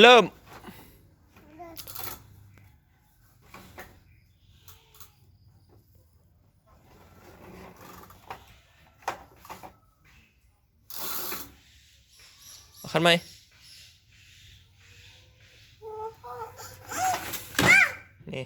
เริ่มคันไหม นี่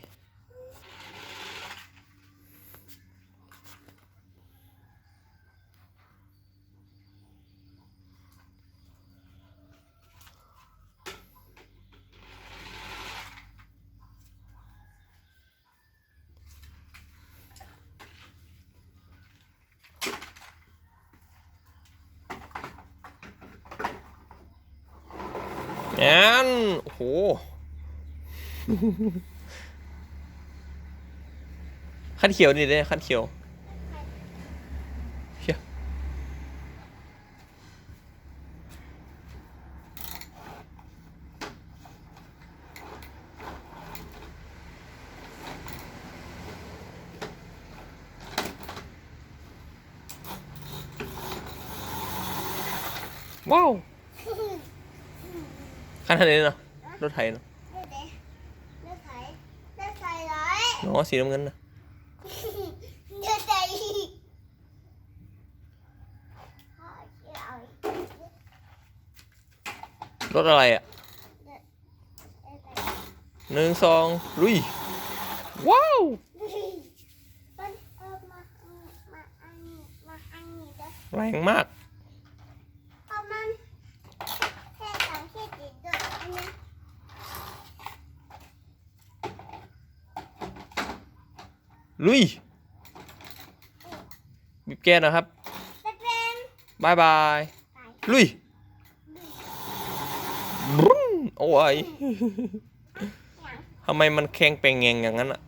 งั้นโอ้โห ขั้นเขียวนี่เลยขั้นเขียวเขียวว้าว ขนาดนี้เนาะรถไถเนาะรถไถรถไถรไถร้อยเสีน้ำเงินนะรถไถรถอะไรอะหนึ่งสองลุย ว้าวแรงมาก เอามันแค่สามแค่เจ็ดเด้ออันนี้ ลุยบีบแก้วนะครับจะเป็นบายบายไก่ลุยบรุ้นโอ้ยหยังทำไมมันแข็งเปงแงงอย่างนั้นอะ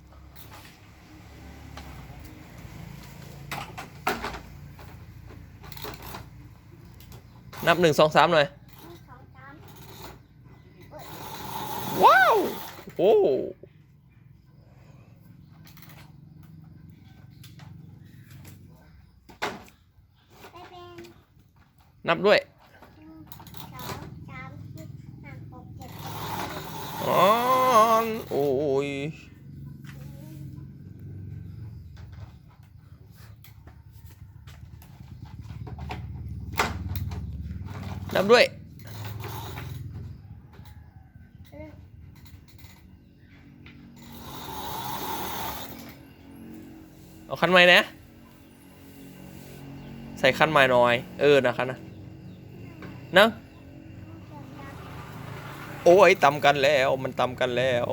นับหนึ่งสองสามหน่อยมีสองสามว้าว โอ้โห จะเป็น นับด้วยอ๋อโอ้ยนับด้วยเอาคันใหม่นะ ใส่คันใหม่หน่อย เออนะคันนะ นะ โอ้ยตำกันแล้ว มันตำกันแล้ว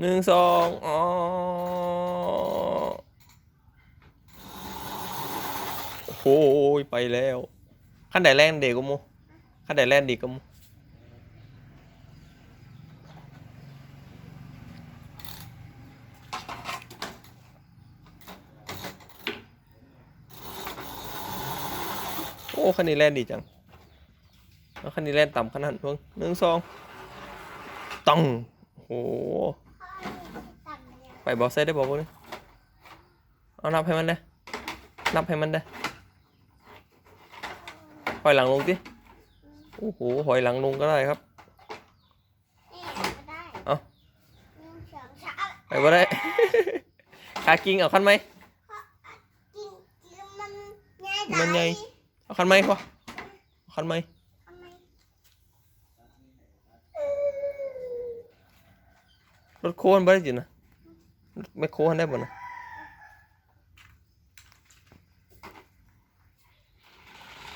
หนึ่งสองอ๋อโอ้โหไปแล้ว ขั้นไหนแรงเด็กก็มูขั้นไหนแรงดีก็มู โอ้คันนี้แรงดีจังแล้วคันนี้แรงต่ำขนาดเพิ่งหนึ่งสองตังโอ้โหต่ำเนี่ยไปบอสเซตได้บอกว่าเนี่ยเอานับให้มันได้นับให้มันได้หอยหลังลงดิโอ้โหหอยหลังลงก็ได้ครับนี่ก็ได้เอ้าหนึ่งสองสามไปบ่ได้ขากิ้งเอาคันไหมกินกินมันง่ายมันไง เอาคันไหมพอเอาคันไหมทำไมรถโค้นบ่ได้จินะรถไม่โค้นได้บ่นะ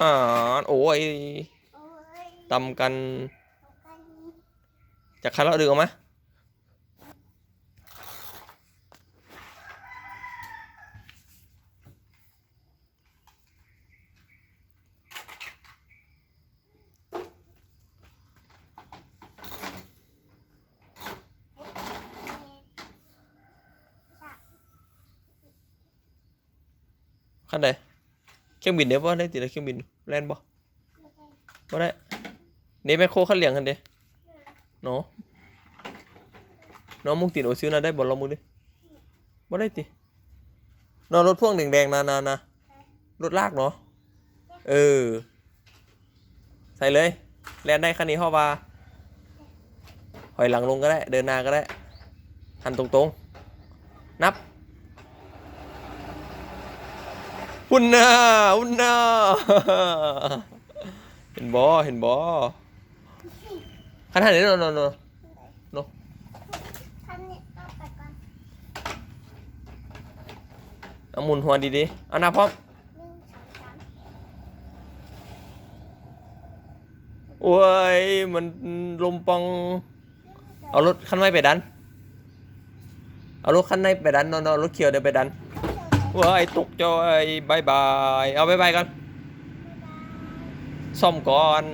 อ่าโอ้ยโอ้ยตำกันเอากันจากคันเราดึงออกมา คันใดเครื่องบินเดี๋ยวบ่ได้ติดเครื่องบินแล่นบ่บ่ได้เดี๋ยวแมคโครคันเหลียงคันเด้เนาะน้องมุกติดโอซิวนะได้บอลลองมือดิบ่ได้ตินอนรถพ่วงแดงๆนะนะนะรถลากเนาะเออ ใส่เลยแลนได้คันนี้เข้ามาหอยหลังลงก็ได้ เดินหน้าก็ได้หันตรงๆ นับ หุ่นหน้าหุ่นหน้าเห็นบอเห็นบอขันหันนี้โนโนโนโน่ท่านนี้เอาไปก่อนเอาหมุนหัวดีๆเอาหน้าพร้อมหนึ่งสอโอ้ยมันลมปอง เอารถคันไม่ไปดัน เอารถคันในไปดันเนอนรถเขียวเดี๋ยวไปดัน ว้ายตกจอยบายบาย เอาบายบายกันซ่อมก่อน